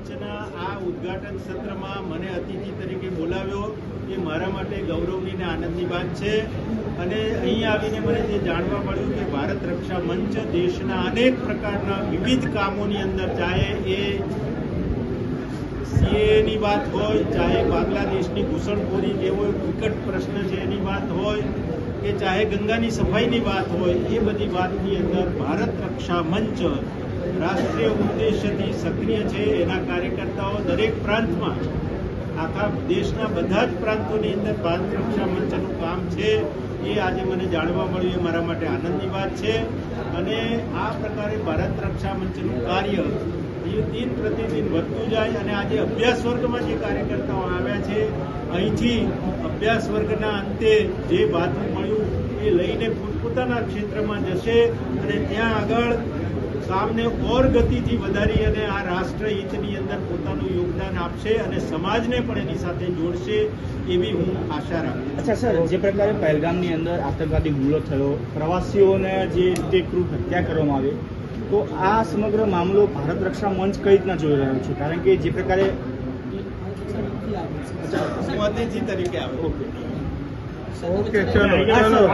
મંચના આ ઉદ્ઘાટન સત્રમાં મને અતિથિ તરીકે બોલાવ્યો એ મારા માટે ગૌરવની અને આનંદની વાત છે. અને અહીં આવીને મને જે જાણવા મળ્યું કે ભારત રક્ષા મંચ દેશના અનેક પ્રકારના વિવિધ કામોની અંદર ચાહે એ સીએની વાત હોય, ચાહે બાંગ્લાદેશની ઘૂસણખોરી જેવો વિકટ પ્રશ્ન છે એની વાત હોય, કે ચાહે ગંગાની સફાઈની વાત હોય, એ બધી વાતની અંદર ભારત રક્ષા મંચ રાષ્ટ્રીય ઉદ્દેશ્યથી સક્રિય છે એના કાર્યકર્તાઓ દરેક પ્રાંતમાં, આખા દેશના બધા જ પ્રાંતોની અંદર ભારત રક્ષા મંચનું કામ છે, એ આજે મને જાણવા મળ્યું, એ મારા માટે આનંદની વાત છે. અને આ પ્રકારે ભારત રક્ષા મંચનું કાર્ય, એ દિન પ્રતિદિન વધતું જાય અને આજે અભ્યાસ વર્ગમાં જે કાર્યકર્તાઓ આવ્યા છે, અહીંથી અભ્યાસ વર્ગના અંતે જે વાતું મળ્યું એ લઈને પોતપોતાના ક્ષેત્રમાં જશે અને ત્યાં આગળ કામને ઓર ગતિથી વધારી અને આ રાષ્ટ્ર હિતની અંદર પોતાનું યોગદાન આપશે અને સમાજને પણ એની સાથે જોડશે એવી હું આશા રાખું અચ્છા, સર, જે પ્રકારે પહેલગામની અંદર આતંકવાદી હુમલો થયો, પ્રવાસીઓને જે રીતે ક્રૂર હત્યા કરવામાં આવી તો આ સમગ્ર મામલો ભારત રક્ષા મંચ કઈ રીતના જોઈ રહ્યો છે? કારણ કે જે પ્રકારે તરીકે ઓકે ચલો.